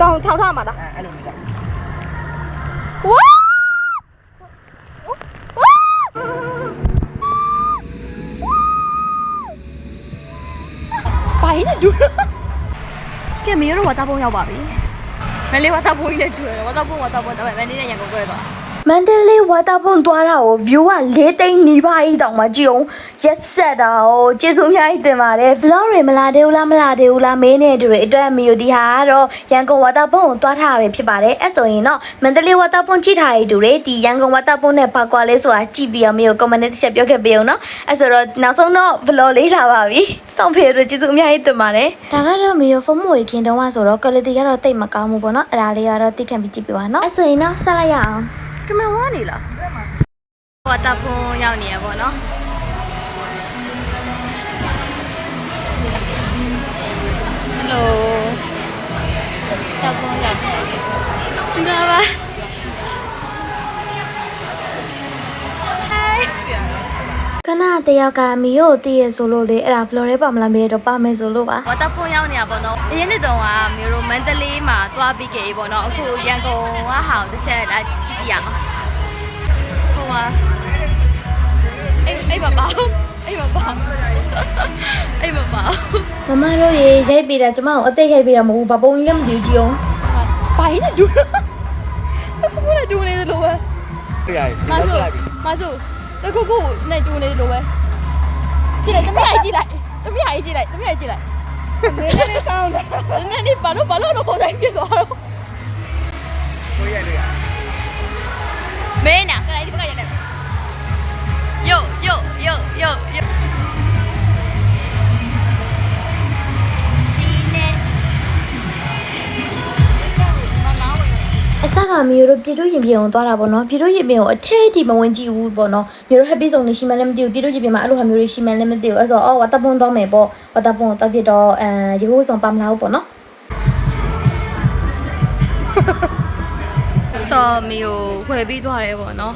ကောင်းထောက်ထားမှာလားအဲ့လိုမျိုးဝါဝါဘာကြီးနဲ့ဒူကဲမင်းတို့ဝါတာပုံရောက်ပါပြီမလေးဝါတာပုံကြီးနဲ့ဒူရဝါတာပုံဝါတာပုံတော့မင်းနဲ့ရန်ကုန်ကွဲသွား မန္တလေးဝါတာပွန်သွားတာကို view က၄သိန်းနီးပါးကြီးတောင်မှကြည့်အောင်ရက်ဆက်တာကိုကျေးဇူးအများကြီးတင်ပါတယ် vlog တွေမလာသေးဘူးလားမလာသေးဘူးလားမင်းနဲ့တူတွေအတွက်မီယိုဒီဟာကတော့ရန်ကုန်ဝါတာပွန်ကိုသွားထားရပဲဖြစ်ပါတယ်အဲ့ဆိုရင်တော့မန္တလေးဝါတာပွန်ကြည့်ထားရတူတွေဒီရန်ကုန်ဝါတာပွန်နဲ့ဘာကွာလဲဆိုတာကြည့်ပြီးတော့မီယို comment တစ်ချက်ပြောခဲ့ပေးအောင်နော်အဲ့ဆိုတော့နောက်ဆုံးတော့ vlog လေးလာပါပြီစောင့်ဖေတို့ကျေးဇူးအများကြီးတင်ပါတယ်ဒါကတော့မီယိုဖုန်းမွေခင်တုံးကဆိုတော့ quality ကတော့တိတ်မကောင်းဘူးပေါ့နော်အဲ့ဒါလေးကတော့သိခံပြီးကြည့်ပြပါနော်အဲ့ဆိုရင်တော့ဆက်လိုက်ရအောင် ကင်မရာဝါနေလားဝါတာဖုန်းရောက်နေရပေါ့နော်ဟယ်လိုတာဖုန်းရောက်ဒါပါ ခဏတယောက်ကမီကိုတည်ရဆိုလို့လေအဲ့ဒါ floor ထဲပါမလားမေးတော့ပါမယ်ဆိုလို့ပါဝါတာဖုန်းရောက်နေရပေါ့နော်အရင်နှစ်တုန်းကမျိုးတို့မန္တလေးမှာသွားပြီးကြပေါ့နော်အခုရန်ကုန်ကဟာကိုတစ်ချက်လာကြည့်ကြည့်ရအောင်ဟိုမှာအေးအေးမပါဘူးအေးမပါဘူးအေးမပါဘူးမမတို့ရေရိုက်ပေးတာကျမကိုအသိရိုက်ပေးတာမဟုတ်ဘူးဘာပုံကြီးလည်းမသိဘူးကြည့်အောင်ဘာကြီးနဲ့ဒူတခုခုနဲ့ဒူနေသလိုပဲတရားရည်မဆုမဆု တခုခုနဲ့ဒူနေသလိုပဲကြည့်လိုက်သမီးဟာကြီးကြည့်လိုက်သမီးဟာကြီးကြည့်လိုက်သမီးဟာကြီးကြည့်လိုက်နည်းနည်းဆောင်းတယ်နည်းနည်းဘာလို့ဘာလို့တော့ပုံစံပြစ်သွားတော့ကိုရရရမင်းနာခလိုက်ဒီဘက်ကရတယ်ယိုယိုယိုယိုယို အစကမီတို့ပြည်တို့ရင်ပြင်ကိုသွားတာပေါ့နော်ပြည်တို့ရင်ပြင်ကိုအထဲအထိမဝင်ကြည့်ဘူးပေါ့နော်မီတို့ happy zone နေရှိမှလည်းမသိဘူးပြည်တို့ရင်ပြင်မှာအဲ့လိုဟာမျိုးတွေရှိမှလည်းမသိဘူးအဲ့ဆိုအော်ဝတ်တပွန်သွားမယ်ပေါ့ဝတ်တပွန်ကိုတက်ပြတော့အဲရေကိုဆောင်ပါမလားပေါ့နော်ဆော်မီကိုဝယ်ပြီးသွားရဲပေါ့နော်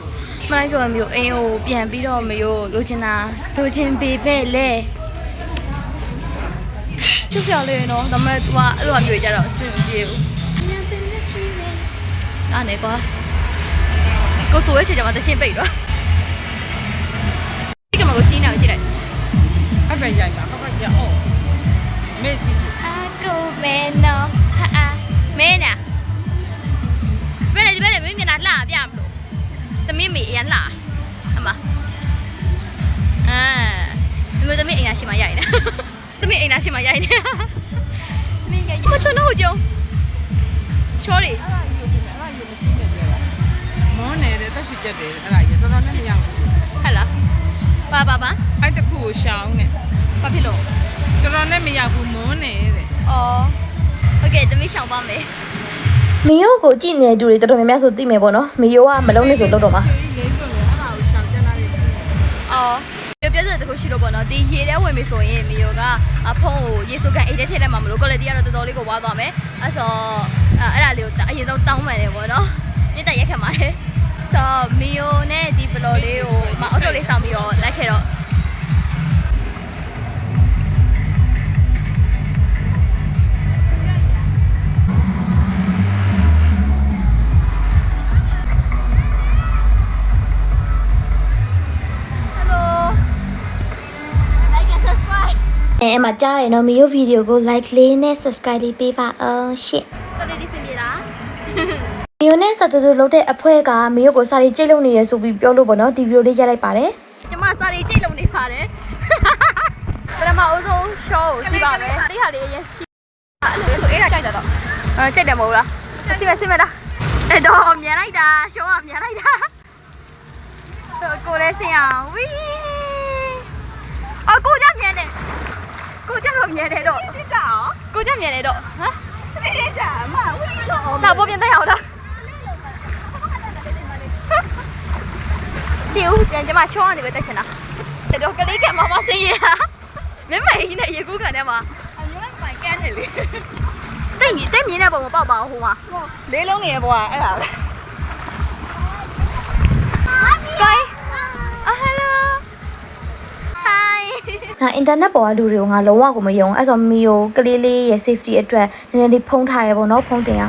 မလိုက်တော့မီကိုအိမ်ကိုပြန်ပြီးတော့မီကိုလိုချင်တာလိုချင်ပေပဲလေချစ်စရာလေးနော်ဒါပေမဲ့ तू ကအဲ့လိုမျိုးကြတော့အဆင်မပြေဘူး အားနေကွာကိုဆိုရဲ့ချေချင်မှာတချင်းပိတ်တော့ဒီကမှာကိုကြီးနေအောင်ကြည့်လိုက်အဲ့ပဲရိုက်တာဟုတ်ကဲ့ရအောင်မေ့ကြည့်အာကိုမဲနော်ဟာအာမဲနာဘယ်နဲ့ဒီဘယ်နဲ့မင်းမျက်နှာလှပြမလို့သမီးမေအရင်လှ တက်တယ်အဲ့ဒါကြီးတော်တော်နဲ့မရဘူးဟဲ့လားပါပါပါအဲ့တစ်ခုကိုရှောင်းနဲ့ဘာဖြစ်လို့တော်တော်နဲ့မရဘူးမွန်းနေတဲ့အော်ဟုတ်ကဲ့သမီးရှောင်းပါမယ်မီယိုကိုကြည့်နေတဲ့သူတွေတော်တော်များများဆိုသိမယ်ပေါ့နော်မီယိုကမလုံးနဲ့ဆိုလောက်တော့မှာအော်ပြောပြတဲ့တခုရှိလို့ပေါ့နော်ဒီရေထဲဝင်ပြီဆိုရင်မီယိုကအဖုံးကိုရေစုပ်ကန်အိတ်ထဲထည့်လိုက်မှမလို့ quality ကတော့တော်တော်လေးကိုဝါသွားမယ်အဲ့ဆိုအဲ့ဒါလေးကိုအရင်ဆုံးတောင်းပန်တယ်ပေါ့နော်မြစ်တက်ရက်ခံပါတယ် ဆိုမီယိုနဲ့ဒီဘလော်လေးကိုမအော်တိုလေးဆောင်ပြီးတော့လိုက်ခဲ့တော့ Hello like and subscribe အဲအမကြားရနော်မီယိုဗီဒီယိုကို like လေးနဲ့ subscribe လေးပေးပါအောင်ရှင့်တော်လေးဒီစင်ပြေလား မီယိုနဲ့ဆက်သွယ်လို့လုပ်တဲ့အဖွဲကမီယိုကိုစာရီကြိတ်လုပ်နေရဆိုပြီးပြောလို့ပေါ့နော်ဒီဗီဒီယိုလေးရိုက်လိုက်ပါတယ်ကျမစာရေးကြိတ်လုံးနေပါတယ်ပထမအဆုံး show ကိုရှိပါမယ်ဒီဟာလေးအရင်ရှိအဲ့လိုဆိုအေးတာကြိုက်တာတော့အဲကြိုက်တယ်မဟုတ်လားစီမစီမလားအဲ့တော့မြန်လိုက်တာ show ကမြန်လိုက်တာကိုလည်းဆင်အောင်ဝီအော်ကိုကြမြန်တယ်ကိုကြတော့မြန်တယ်တော့ကိုကြမြန်တယ်တော့ဟမ်အေးကြမဝီလို့ဒါပေါ်ပြန်တက်ရအောင်လား တည်ဦးပြန်ကျမရှောင်းရနေပဲတက်ချင်တာတော်ကလေးကမမဆင်းရမင်းမကြီးနဲ့ရေကူးကန်ထဲမှာအမျိုးပိုင်ကန်တယ်လေတိတ်မြင်တိတ်မြင်တဲ့ပုံမပေါက်ပါဘူးဟိုမှာလေးလုံးနေရဲ့ဘွာအဲ့ဒါပဲကိုင်းအဟယ်လိုဟိုင်းငါအင်တာနက်ပေါ်ကလူတွေကိုငါလုံးဝကိုမယုံအဲ့ဆိုမီယိုကလေးလေးရဲ့ safety အတွက်နည်းနည်းလေးဖုံးထားရပေါ့နော်ဖုံးတင်ရ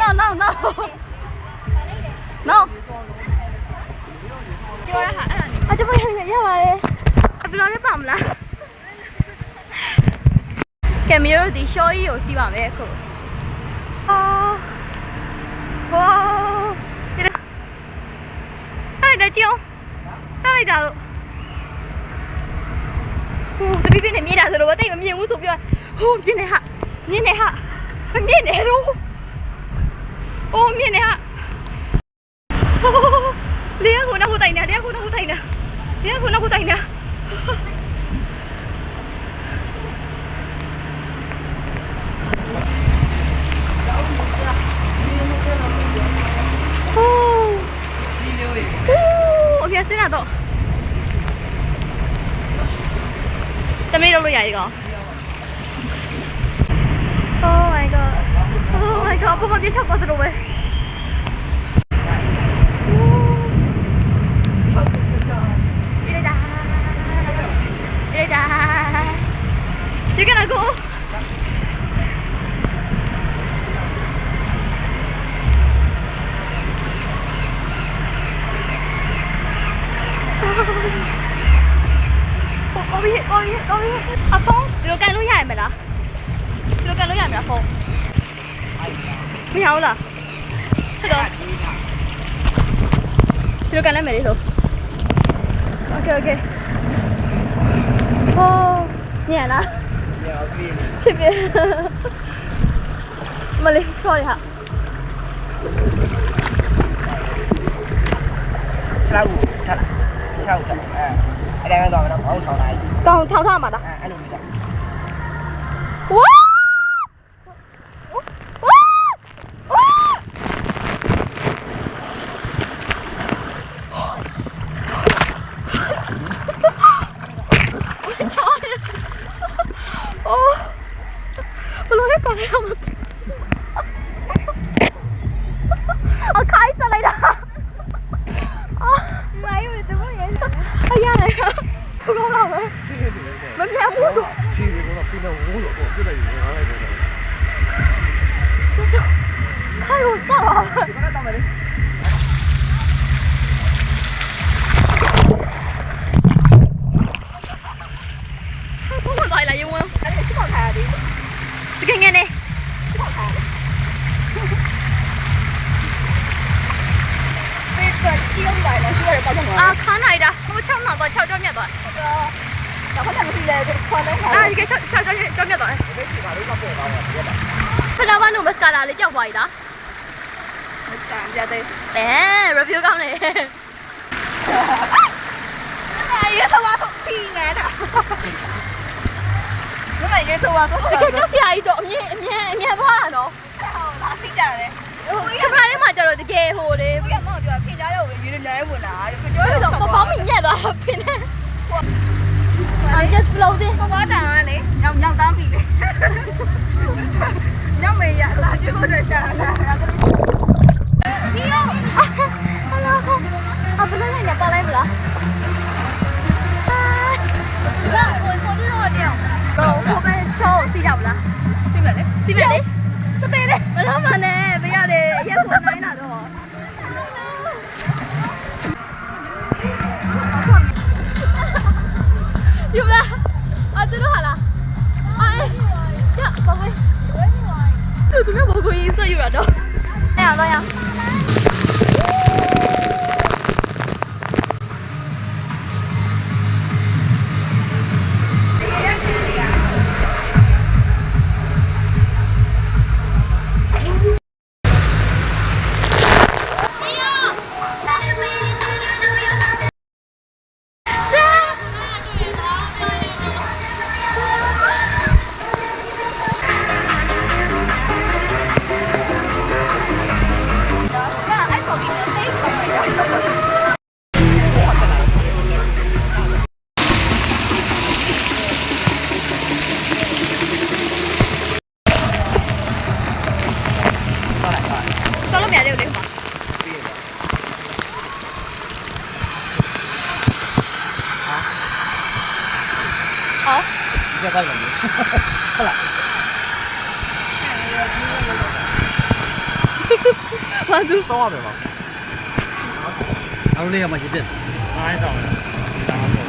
no no no no。ပြောရဟာအဲ့ဒါနေအတမရရပါတယ်ဘယ်လိုလဲပါမလားကင်မရာဒီရှော့ကြီးကိုစီးပါမယ်အခုဟာဝါဒီအဲ့ဒါကြည့်အောင်ထားလိုက်ကြလို့ဟိုတပိပိနဲ့မြေတာဆိုတော့တိတ်မမြင်ဘူးဆိုပြောဟိုမြင်နေဟာမြင်နေဟာမမြင်နေတော့ โอ้มีอยเนี่ยเรียกคุณนะกูใจเนี่ยเรียกคุณนะกูใจเนี่ยเรียกคุณนะกูใจเนี่ยโอ้โอ้โอเคสินะโตจะไม่รู้ใหญ่ก่อ 그 아빠만 1차 과 들어오.면 이래다 이래다 여기라고. có bị có bị có bị à phong đi đâu cái lối dài mày đó đi đâu cái lối dài mày đó phong Mày hao là. Thế rồi. Đi đâu canh nó mày đi thôi. Ok ok. Oh, nhẹ đó. Thì biết. Mà đi, thôi đi hả? 6ခုထပ်လာ6ထပ်အဲအဲ့ဒါပဲတော့တော့ဘောင်းဆောင်လိုက် Còn thao thao mà đó. တာဟို6နောက်တော့6ကြောင်းမြတ်သွားတော့တော့ခဏမကြည့်လဲခွာနေပါအာဒီက6 6ကြောင်းကြောင်းမြတ်သွားတယ် ဒီစီပါလို့တော့ပေါ်သွားတယ်ပြပါ ခဏဘာလို့မစကာလာလေးကြောက်သွားပြီလား တန်ပြတဲ့ အဲ review ကောင်းတယ် 哎呀，他妈从屁来的！你们也是我说 တကယ်ကြောက်စရာကြီးတော့အမြင်အမြင်အမြင်သွားတာနော် 哪谁家的？ ကင်မရာထဲမှာကျတော့တကယ်ဟိုလေပြီးတော့မဟုတ်ပြောဖင်ကြားတော့ရေတွေအများကြီးဝင်လာတယ်ပြောရတော့ပပေါင်းမိညက်သွားတော့ဖင်နေ I'm just floating ပပေါင်းတန်ကလေညောင်ညောင်တန်းပြီလေညောင်မေရလာကြည့်ဖို့တော့ရှာလာတာဒီရော Hello ဘာသူစောရမယ်ပါအားလေးရမှရတဲ့အားရတော့ဒါမှမဟုတ်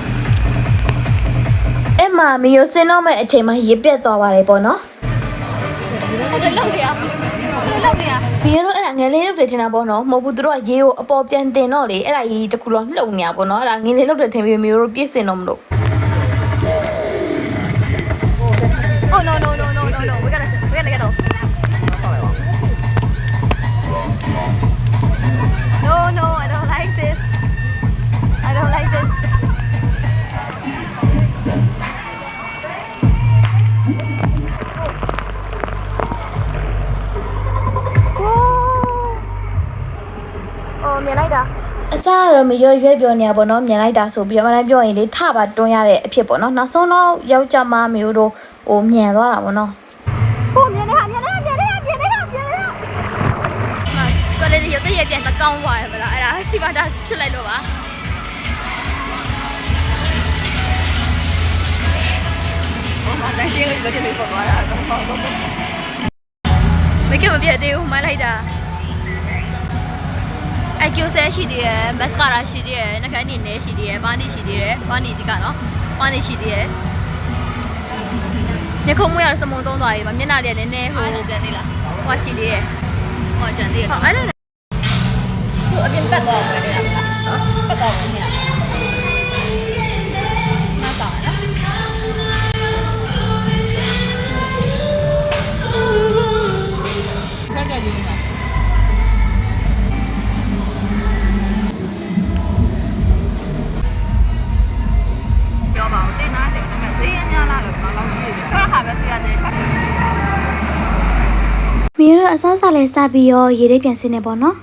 အဲ့မှာမီယိုစင်းတော့မဲ့အချိန်မှာရေပြက်သွားပါတယ်ပေါ့နော်ဟုတ်တယ်လောက်နေရလောက်နေရမီယိုတို့အဲ့ဒါငယ်လေးလုပ်တယ်ထင်တာပေါ့နော်မဟုတ်ဘူးသူတို့ကရေကိုအပေါ်ပြန်တင်တော့လေအဲ့ဒါရေတစ်ခုလုံးလှုပ်နေရပေါ့နော်အဲ့ဒါငယ်လေးလုပ်တယ်ထင်ပြီးမီယိုတို့ပြည့်စင်တော့မလို့ Oh no no no no no no စားကတော့မရွရွပြောနေရပေါ့နော်မြင်လိုက်တာဆိုပြီးတော့အမှန်တမ်းပြောရင်လေထပါတွန်းရတဲ့အဖြစ်ပေါ့နော်နောက်ဆုံးတော့ယောက်ျားမမျိုးတို့ဟိုမြန်သွားတာပေါ့နော်ဟိုမြင်နေတာမြင်နေတာမြင်နေတာမြင်နေတာမြင်နေတာမစကလေးရတဲ့ရပြန်တကောင်းသွားရမလားအဲ့ဒါဒီမှာဒါချစ်လိုက်လို့ပါလက်ရှိလေးလက်ရှိလေးပေါ်သွားတာတော့ပေါ့ပေါ့မကမပြတ်သေးဘူးမိုင်းလိုက်တာ အကျိုးဆဲရှိသေးတယ်မက်စကာရာရှိသေးတယ်နှကန်းနေနေရှိသေးတယ်ဘာနီရှိသေးတယ်ဘာနီဒီကနော်ဘာနီရှိသေးတယ်ညခုံမွေးရစမုံသုံးသွားပြီမျက်နှာလေးကနည်းနည်းဟိုကျန်သေးလားဟိုရှိသေးတယ်ဟောကျန်သေးတယ်အဲ့ဒါဟိုအပြင်ပတ်သွားမယ်လေနော်ပတ်သွားမယ် ပြောပါဦးတင်နာတင်နာဈေးရများလားလို့တော့တော့မသိဘူးတော့ခါပဲစီရတယ်မီယိုတို့အစားစားလဲစပြီးရောရေလေးပြန်စင်းနေပေါ့နော်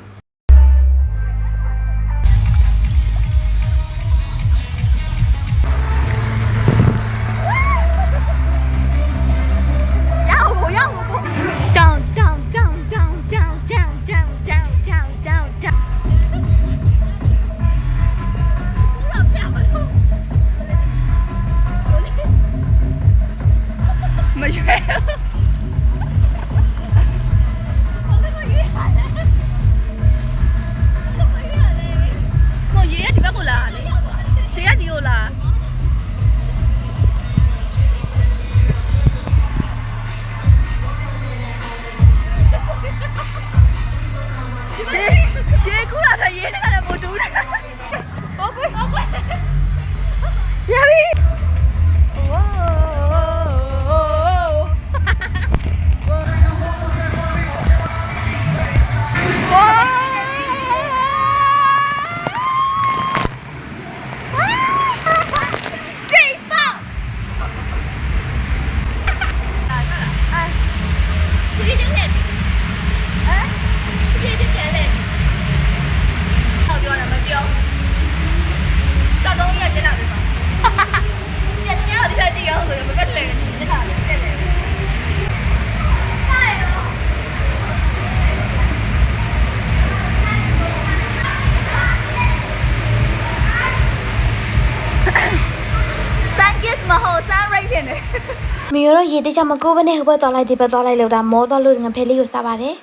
မီယိုတို့ရေတကြမကိုးဘနဲ့ဟိုဘက်သွားလိုက်ဒီဘက်သွားလိုက်လို့ဒါမောသွားလို့ငဖဲလေးကိုစားပါတယ်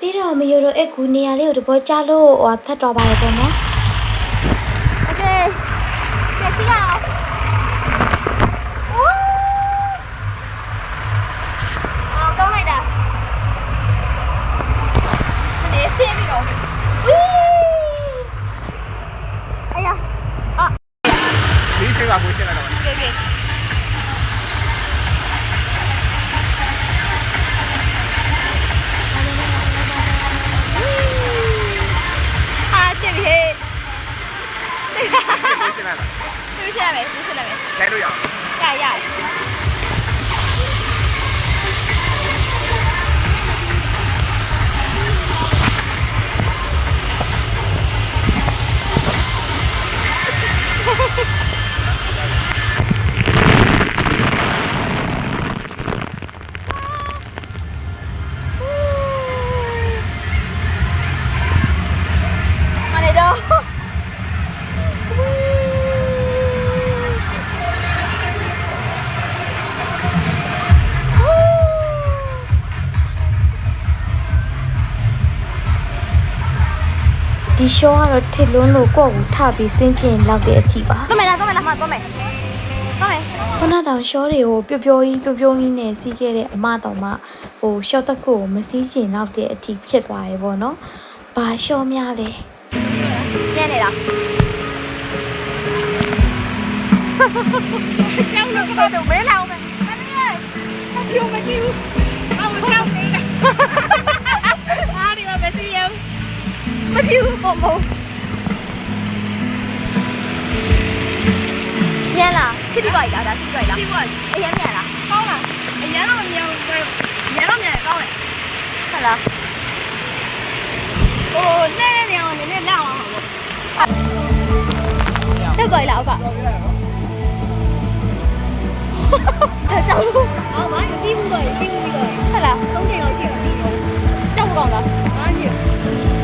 ပြီးတော့မီယိုတို့အဲ့ကူနေရာလေးကိုတဘောချလို့ဟိုထပ်တော်ပါတယ်ပေါ့နော် 来，你是哪位？来路阳。 ဒီရှောကတော့ထစ်လွန်းလို့ကိုယ့်ကိုထပြီးစင်းချင်လောက်တဲ့အထိပါသွားမယ်လားသွားမယ်လားမသွားမယ်သွားမယ်ခုနတောင်ရှောတွေကိုပျော်ပျော်ကြီးပျော်ပျော်ကြီးနဲ့စီးခဲ့တဲ့အမတော်မှဟိုရှော့တက်ကိုမစီးချင်တော့တဲ့အထိဖြစ်သွားရေပေါ့နော်။ဘာရှော့များလဲကျင်းနေတာကျောင်းတော့ကတော့မဲလောင်မယ်အမေရဲ့အပြိုမကြည့်ဘူးအော်ကျောင်းနေတာအားဒီမှာမရှိရဘူး မကြည့်ဘူးပုံပုံညံလားစစ်တီကောက်လားဒါစစ်တီကောက်လားဒီဘက်အရင်ညံလားကောင်းလားအရင်တော့မြောင်ပဲညတော့မြေကောင်းတယ်ဟုတ်လားဟိုနဲနေအောင်နည်းနည်းလောက်အောင်လို့တက်ကော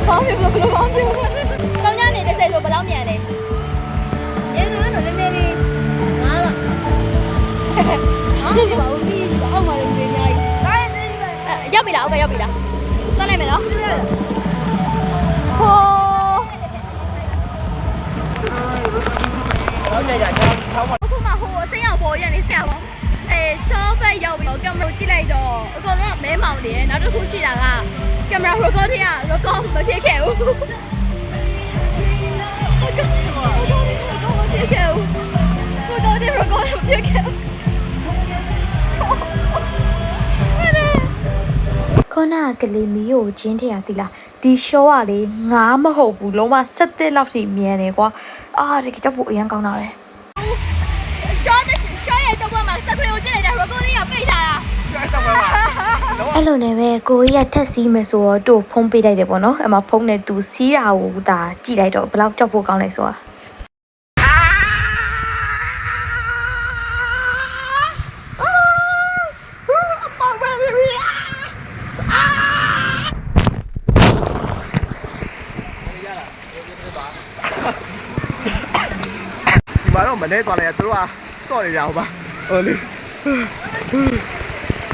က်လားအောက်ကကြောက်လို့အော်ဘာမသိဘူးတော့သိဘူးပြီးတော့ဟုတ်လားသုံးချိန်လောက်ရှိမှသိတယ်ကြောက်ကောင်းလားငါညို့ဘာဖြစ်လို့ဘလို့ဘာဖြစ်လို့တောင်းညနေတစ်စိတ်ဆိုဘယ်လောက်မြန်လဲရဲကတော့နည်းနည်းလေးငါလားဟာဒီပါဦးကြီးဒီပါအောက်မှာလည်းနေအများကြီးဒါနဲ့နေပဲရောက်ပြီလားအောက်ကရောက်ပြီလားသွားလိုက်မယ်နော်ဟိုဟုတ်တယ်ကြာချောင်းချောင်းမအခုမှဟိုအစိမ်းအောင်ပေါ်ရနေဆရာပေါ့အဲရှော့ဘက် ရောက်ပြီးတော့ကင်မရာကြည့်လိုက်တော့အကုန်လုံးကမဲမောင်နေတယ်နောက်တစ်ခုရှိတာကကင်မရာ record တွေက record မဖြစ်ခဲ့ဘူး record မဖြစ်ခဲ့ဘူး record တွေ record မဖြစ်ခဲ့ဘူးခုနကကလေးမီကိုကျင်းထရသီလားဒီရှော့ကလေငါမဟုတ်ဘူးလုံးဝဆက်တစ်လောက်ထိမြန်တယ်ကွာအာဒီကတပ်ဖို့အရင်ကောင်းတာပဲ အဲ့လိုနဲ့ပဲကိုကြီးကထက်စီးမယ်ဆိုတော့တို့ဖုံးပေးလိုက်တယ်ပေါ့နော်အဲ့မှာဖုံးနဲ့သူစီးတာကိုဒါကြည့်လိုက်တော့ဘယ်လောက်ကြောက်ဖို့ကောင်းလဲဆိုတာဒီမှာတော့မလဲသွားလိုက်ရသူတို့ကစော့နေကြအောင်ပါဟိုလေ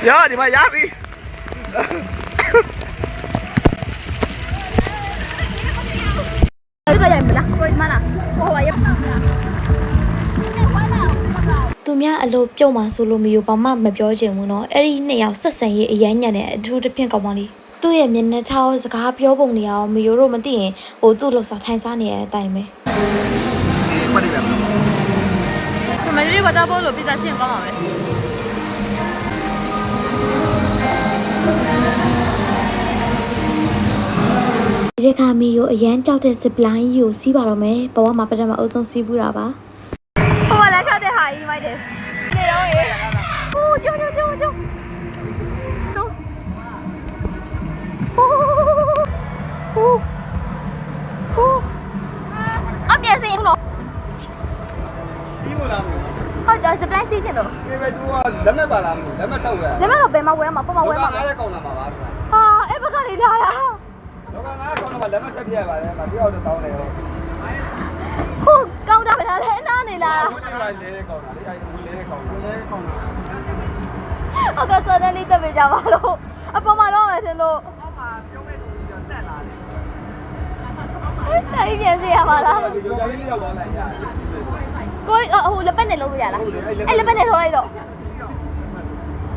ရဒီမှာရပြီ သူများအလုပ်ပြုတ်မှဆိုလို့မယူဘာမှမပြောချင်ဘူးเนาะအဲ့ဒီနှစ်ယောက်ဆက်ဆံရေးအရမ်းညံ့တယ်အထူးတစ်ဖြင့်ကောင်းပါလိသူ့ရဲ့မျက်နှာထားစကားပြောပုံတွေအောင်မယူတော့မသိရင်ဟိုသူ့လောက်စားထိုင်စားနေရတဲ့အတိုင်းပဲ ဒီဖတ်နေတယ် ဒီမလေးဝတ်တာဘောလို့ပီဇာရှင်းကောင်းပါပဲ ဒီတစ်ခါမီယိုအရန်ကြောက်တဲ့ zip line ကြီးကိုစီးပါတော့မယ်ဘဝမှာပထမအုပ်ဆုံးစီးဘူးတာပါဟိုကလည်းချတဲ့ဟာကြီးမိုက်တယ်နေတော့ရေဟိုကျုံကျုံကျုံကျုံကျုံဟိုဟိုဟိုအပြည့်စင်လို့ စီးချင်လို့ဒီပဲသူကလက်မှတ်ပါလားမလက်မှတ်ထောက်ရလက်မကဘယ်မှာဝဲမှာပုံမှာဝဲမှာငါးရက်ကောင်းလာမှာပါဟာအဲ့ဘက်ကနေလာတာတော့ကငါးကောင်းလာမှာလက်မှတ်ထပ်ပြရပါတယ်မပြောတော့တောင်းတယ်ရောဟိုကောင်းတာပဲလားလဲအနားနေလာဝင်းနေလိုက်လဲကောင်းတာလေအဲဝင်လဲကောင်းတာလဲကောင်းတာဟုတ်ကဲ့စောတဲ့လေးတက်ပေးကြပါလို့အပေါ်မှာတော့မယ်ထင်လို့ဟောမှာပြုံးမဲ့သူကြီးတက်လာတယ်အဲ့ဒီပြန်စီရပါလားဒီကြောင်လေးရောက်သွားလိုက်ရ ကိုဟိုလက်ပတ်နဲ့လုံးလို့ရလားအဲ့လက်ပတ်နဲ့ထိုးလိုက်တော့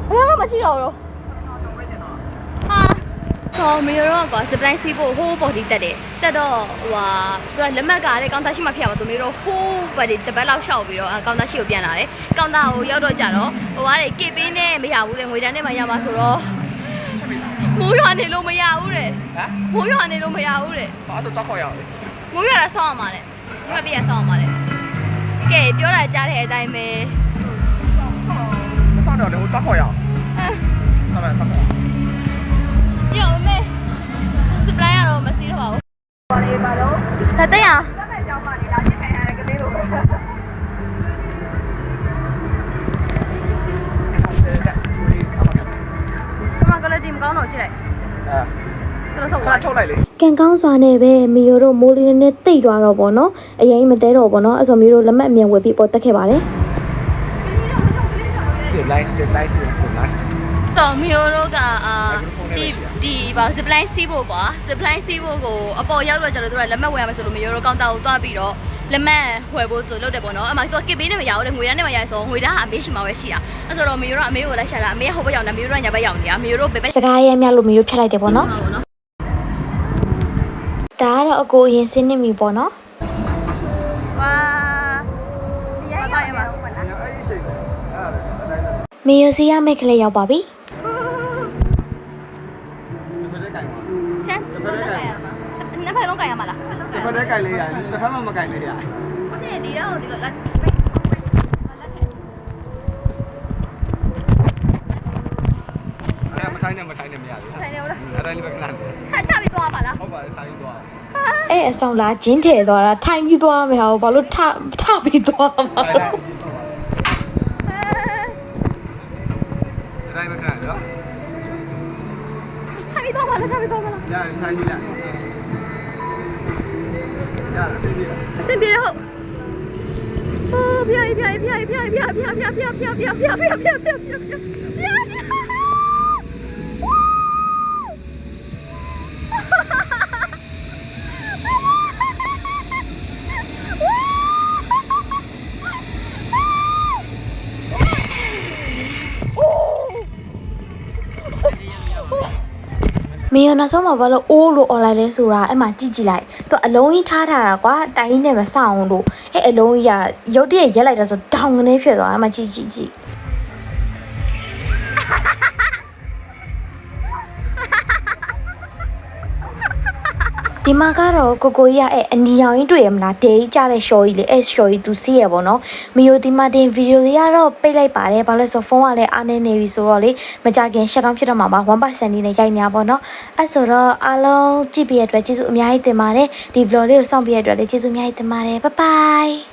ဘယ်တော့မှမရှိတော့ဘူးဟာဆောမီရောကစပလိုင်းစီဖို့ဟိုးပေါ်ဒီတက်တယ်တက်တော့ဟိုဟာသူကလက်မှတ်ကတဲ့ကောင်တာရှိမှဖြစ်ရမှာသူမီရောဟိုးပေါ်ဒီတပတ်လောက်ရှောက်ပြီးတော့ကောင်တာရှိကိုပြန်လာတယ်ကောင်တာကိုရောက်တော့ကြတော့ဟိုဟာလေကေပင်းနဲ့မရဘူးတဲ့ငွေတန်းနဲ့မှရမှာဆိုတော့မိုးရွာနေလို့မရဘူးတဲ့ဟမ်မိုးရွာနေလို့မရဘူးတဲ့ဘာလို့တော့ခေါ်ရအောင်လဲမိုးရွာတာဆောင်းအောင်ပါလေငါပြရဆောင်းအောင်ပါလေ ကဲပြောတာကြားတဲ့အတိုင်းပဲမဆောင်တော့တယ်ဟိုတော့ခေါ်ရအောင်အဲဆက်မယ်ဆက်မယ်ပြောမေစပလိုင်းကတော့မစီးတော့ပါဘူးဘာလဲပါတော့ဒါတဲ့ရတက်မဲ့ကျောင်းမှာနေတာဖြစ်ခံရတဲ့ကလေးလိုပဲကမကလေးတင်ကောင်းတော့ကြည့်လိုက်အဲ တော်တော်ဆောက်ခါသွားထုတ်လိုက်လေကံကောင်းစွာနဲ့ပဲမီယိုတို့မိုးလေးနဲ့တိတ်သွားတော့ဗောနော်အရင်မတဲတော့ဗောနော်အဲ့ဆိုမီယိုတို့လက်မှတ်အမြန်ဝယ်ပြီးပေါ်တက်ခဲ့ပါတယ်စစ်လိုက်စစ်လိုက်စစ်စစ်လိုက်တော့မီယိုတို့ကအာဒီဒီဘာ zip line စီးဖို့ကွာ zip line စီးဖို့ကိုအပေါ်ရောက်တော့ကျတော့သူကလက်မှတ်ဝယ်ရမယ်ဆိုလို့မီယိုတို့ကောင်တာကိုသွားပြီးတော့လက်မှတ်ဝယ်ဖို့ဆိုလုပ်တယ်ပေါ့နော်အမှသူကကစ်ပေးနေမရဘူးလေငွေတန်းနဲ့မရဆိုငွေတန်းကအမေရှိမှာပဲရှိတာအဲ့ဆိုတော့မီယိုတို့အမေကိုလိုက်ရှာတာအမေကဟိုဘက်ရောက်နေမီယိုတို့ကညာဘက်ရောက်နေတာမီယိုတို့ဘယ်ဘက်စကားရဲမြလို့မျိုးဖြတ်လိုက်တယ်ပေါ့နော်မှာပေါ့နော် ဒါကတော့အကိုအရင်စင်းနေပြီပေါ့နော်ဝါရပါရပါမေယိုစီရမိတ်ကလေးရောက်ပါပြီချမ်းနှစ်ဖက်လုံးကြိုင်ရမှာလားတစ်ဖက်တည်းကြိုင်လေးရတယ်တစ်ဖက်မှမကြိုင်လေးရတယ်ဟုတ်တယ်ဒီတော့ဒီကလက်အဲ့မထိုင်းနဲ့မထိုင်းနဲ့မရဘူးထိုင်နေဦးလားအဲ့ဒါလေးပဲခဏလေးထပ်ထ ပြီးသွားပါလားဟုတ်ပါတယ်ထိုင်းသွားအဲ့အဆောင်လားဂျင်းထဲသွားတာထိုင်ပြီးသွားမယ်ဟာဘာလို့ထထပြီးသွားမှာထိုင်းထိုင်းပဲခဏနော်ထပြီးသွားပါလားထပြီးသွားပါလားရတယ်ထိုင်းပြီလားရတယ်သိပြီလားအဆင်ပြေတော့ဟုတ်အိုးပြိုင်ပြိုင်ပြိုင်ပြိုင်ပြိုင်ပြိုင်ပြိုင်ပြိုင်ပြိုင်ပြိုင်ပြိုင်ပြိုင်ပြိုင်ပြိုင်ပြိုင်ပြိုင်ပြိုင် မေယိုနောက်ဆုံးမှာဘာလို့အိုးလို့អော်လိုက်လဲဆိုတာအဲ့မှာကြည့်ကြည့်လိုက်သူအလုံးကြီးထားထားတာကွာတိုင်ကြီးနဲ့မဆောင်းလို့အဲ့အလုံးကြီးကရုတ်တရက်ရက်လိုက်တာဆိုတောင်ကနေဖြစ်သွားအဲ့မှာကြည့်ကြည့်ကြည့် ဒီမှာကတော့ကိုကိုကြီးကအဲ့အနီရောင်ကြီးတွေ့ရမလားဒေးကြီးကြတဲ့ show ကြီးလေအဲ့ show ကြီးသူစီးရပေါ့နော်မီယိုဒီမာတင်ဗီဒီယိုလေးကတော့ပိတ်လိုက်ပါတယ်ဘာလို့လဲဆိုဖုန်းကလည်းအားနေနေပြီဆိုတော့လေမကြခင် shut down ဖြစ်တော့မှာပါ1%နေနဲ့ရိုက်နေတာပေါ့နော်အဲ့ဆိုတော့အားလုံးကြည့်ပြရတဲ့အတွက်ကျေးဇူးအများကြီးတင်ပါတယ်ဒီ vlog လေးကိုစောင့်ပြရတဲ့အတွက်လည်းကျေးဇူးအများကြီးတင်ပါတယ် bye bye